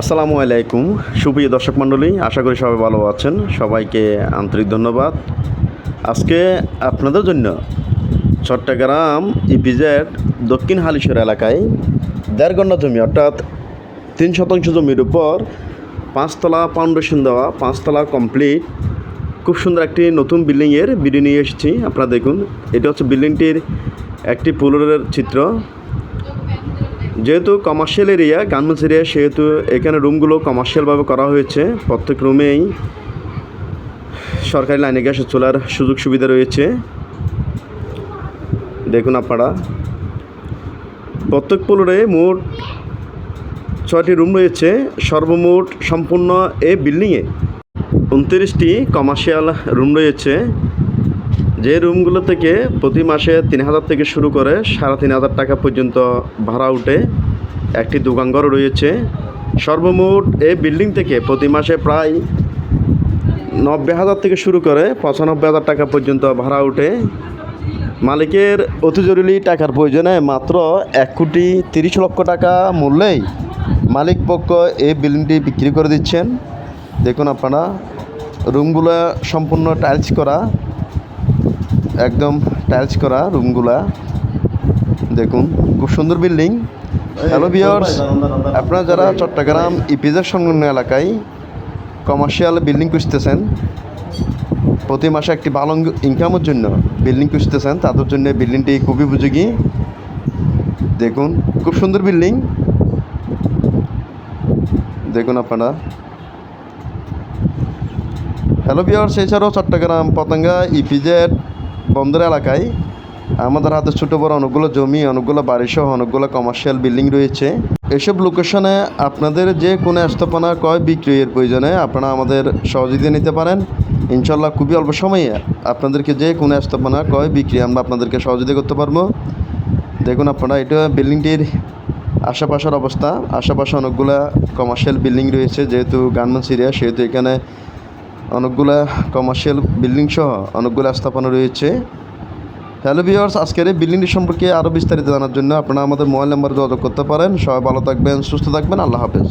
আসসালামু আলাইকুম। সুপ্রিয় দর্শক মণ্ডলী, আশা করি সবাই ভালো আছেন। সবাইকে আন্তরিক ধন্যবাদ। আজকে আপনাদের জন্য চট্টগ্রাম ইপিজেড দক্ষিণ হালিশর এলাকায় দেড় ঘণ্টা জমি অর্থাৎ তিন শতাংশ জমির উপর পাঁচতলা ফাউন্ডেশন দেওয়া, পাঁচতলা কমপ্লিট খুব সুন্দর একটি নতুন বিল্ডিংয়ের ভিডিও নিয়ে এসেছি। আপনারা দেখুন, এটা হচ্ছে বিল্ডিংটির একটি পুলের চিত্র। যেহেতু কমার্শিয়াল এরিয়া গার্মেন্টস এরিয়া সেহেতু এখানে রুমগুলো কমার্শিয়ালভাবে করা হয়েছে। প্রত্যেক রুমেই সরকারি লাইনে গ্যাসে চলার সুযোগ সুবিধা রয়েছে। দেখুন আপনারা। প্রত্যেক ফ্লোরে মোট ছয়টি রুম রয়েছে। সর্বমোট সম্পূর্ণ এ। বিল্ডিংয়ে উনত্রিশটি কমার্শিয়াল রুম রয়েছে। যে রুমগুলো থেকে প্রতি মাসে তিন হাজার থেকে শুরু করে সাড়ে তিন হাজার টাকা পর্যন্ত ভাড়া উঠে একটি দোকানঘর রয়েছে। সর্বমোট এই বিল্ডিং থেকে প্রতি মাসে প্রায় নব্বই হাজার থেকে শুরু করে পঁচানব্বই হাজার টাকা পর্যন্ত ভাড়া উঠে। মালিকের অতি জরুরি টাকার প্রয়োজনে মাত্র এক কোটি তিরিশ লক্ষ টাকা মূল্যেই মালিক পক্ষ এই বিল্ডিংটি বিক্রি করে দিচ্ছেন। দেখুন আপনারা, রুমগুলো সম্পূর্ণ টাইলস করা। একদম টাইলস করা রুমগুলা দেখুন খুব সুন্দর বিল্ডিং হ্যালো বিয়ার্স আপনারা যারা চট্টগ্রাম ইপিজের সংলগ্ন এলাকায় কমার্শিয়াল বিল্ডিং খুঁজতেছেন প্রতি মাসে একটি ভালো ইনকামের জন্য বিল্ডিং খুঁজতেছেন তাদের জন্য বিল্ডিংটি খুবই উপযোগী। দেখুন খুব সুন্দর বিল্ডিং দেখুন আপনারা। হ্যালো বিয়ার্স এছাড়াও চট্টগ্রাম পতঙ্গা ইপিজেড বন্দর এলাকায় আমাদের হাতে ছোটো বড় অনেকগুলো জমি, অনেকগুলো বাড়িসহ অনেকগুলো কমার্শিয়াল বিল্ডিং রয়েছে। এসব লোকেশনে আপনাদের যে কোনো স্থাপনা ক্রয় বিক্রয়ের প্রয়োজনে আপনারা আমাদের সহযোগিতা নিতে পারেন। ইনশাল্লাহ খুবই অল্প সময়ে আপনাদেরকে যে কোনো স্থাপনা কয় বিক্রি আমরা আপনাদেরকে সহযোগিতা করতে পারব। দেখুন আপনারা, এটা বিল্ডিংটির আশেপাশের অবস্থা। আশেপাশে অনেকগুলা কমার্শিয়াল বিল্ডিং রয়েছে, যেহেতু গার্মেন্টস এরিয়া সেহেতু এখানে অনেকগুলা কমার্শিয়াল বিল্ডিং সহ অনেকগুলো স্থাপনা রয়েছে। হ্যালো ভিওর্স আজকের এই বিল্ডিংটি সম্পর্কে আরও বিস্তারিত জানার জন্য আপনারা আমাদের মোবাইল নাম্বারে যোগাযোগ করতে পারেন। সবাই ভালো থাকবেন, সুস্থ থাকবেন, আল্লাহ হাফেজ।